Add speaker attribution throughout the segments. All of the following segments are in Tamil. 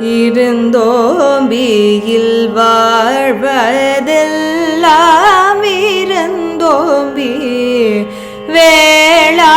Speaker 1: இருந்தோம்பியில் வாழ்வதெல்லாம் இருந்தோம்பி. வேளா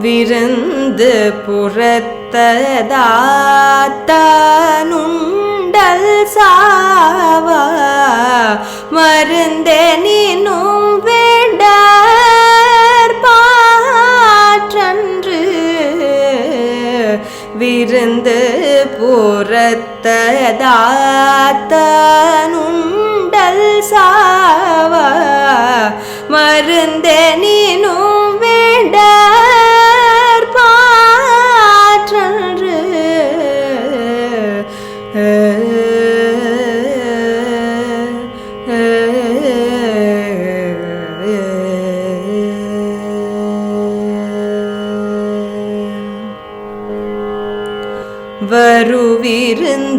Speaker 1: விருந்து புறத்ததாத்தானுண்டல் சாவா. மருந்தெனினும் வேண்டற் பாற்றன்று. விருந்து புறத்ததாத்தானுண்டல் சாவா. மருந்தெனினும்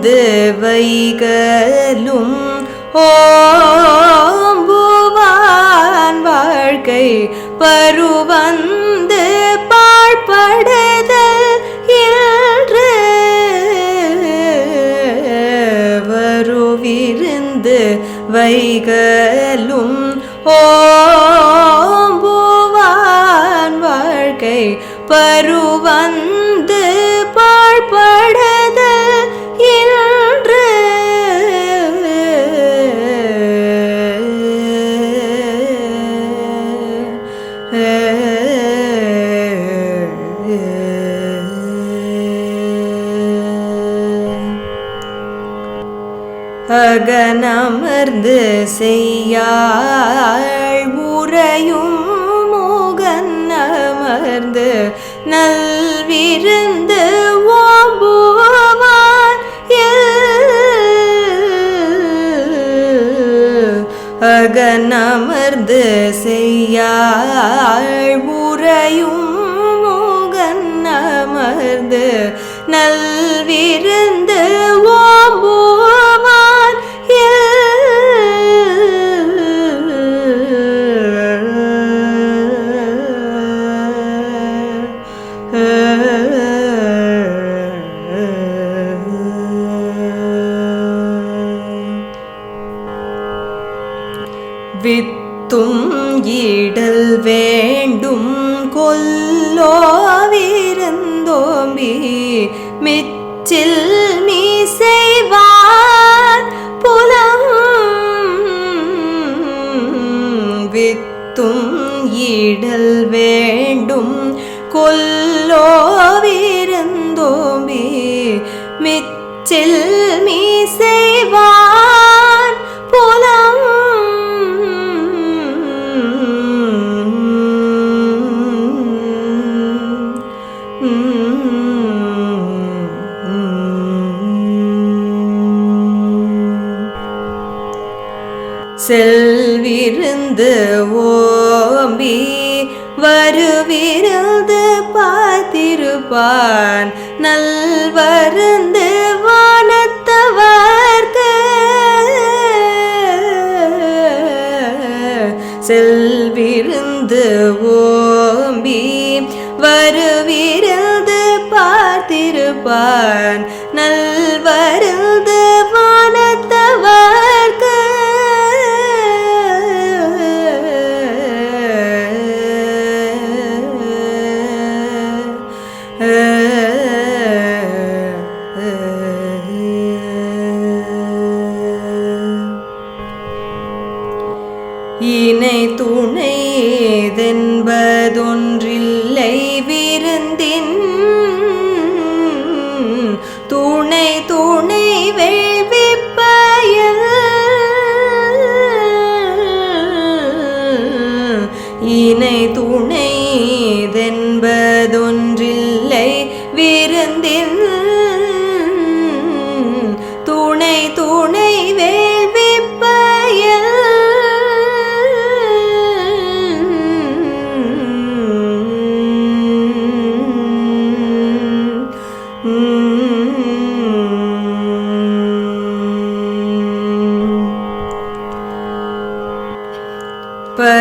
Speaker 1: வருவிருந்து வைகலும் ஓம்புவான் வாழ்க்கை பருவந்து பாழ்படுதல் என்று வருவிருந்து வைகலும் ஓம்புவான் வாழ்க்கை பருவந்து அகனமர்ந்து செய்யாள். உறையும் முகன் அமர்ந்து நல்விருந்து ஓம்புவான் அகனமர்ந்து செய்யாள். உறையும் முகன் அமர்ந்து நல்விருந்து வித்தும் ஈடல் வேண்டும் கொல்லோவிருந்தோம்பி மிச்சில் நீ செய்வார் புலம் வித்தும் ஈடல் வேண்டும் கொல்லோவிருந்தோம்பி மிச்சில் மீசை செல்விருந்து ஓம்பி வருவிருந்து பார்த்திருப்பான். நல்வருந்து வானத்தவர்க்கு செல்விருந்து ஓம்பி வருவிருந்து பார்த்திருப்பான். நல்வருந்து துணைதென்பதொன்றில்லை விருந்தின் துணை துணை வேள்வி பயல்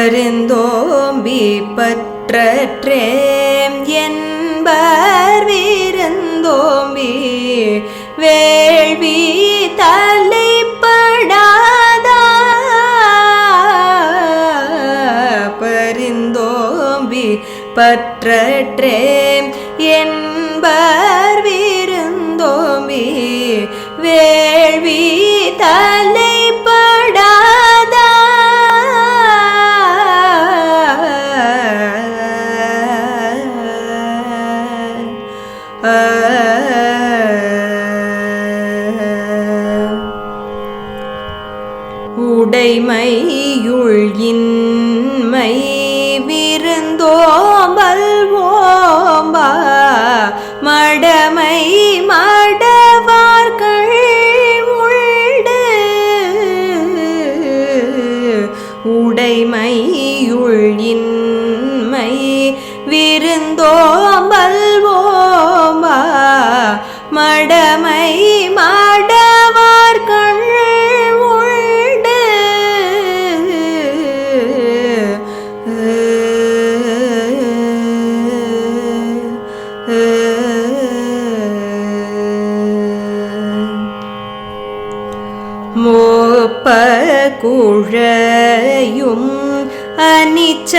Speaker 1: பருந்தோம்பி பற்றற்றேம் வேள்வி தலைப்படாதா? பரிந்தோம்பி பற்றற்றே என்பர் விருந்தோம்பி வேள்வி தலைப்படாதா? Uh உடைமையுள் இன்மை விருந்தோம்பல் ஓம்பா மடமை மடவார்கள் உள்டு உடைமையுள் இன்மை விருந்தோம்பல்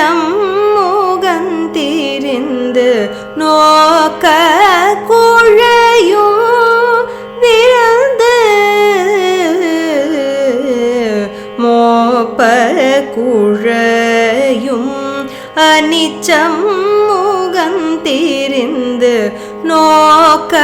Speaker 1: அனிச்சம் முகந்திரிந்து நோக்க குழையும் விழுந்து மோப்ப குழையும் அனிச்சம் முகந்திரிந்து நோக்க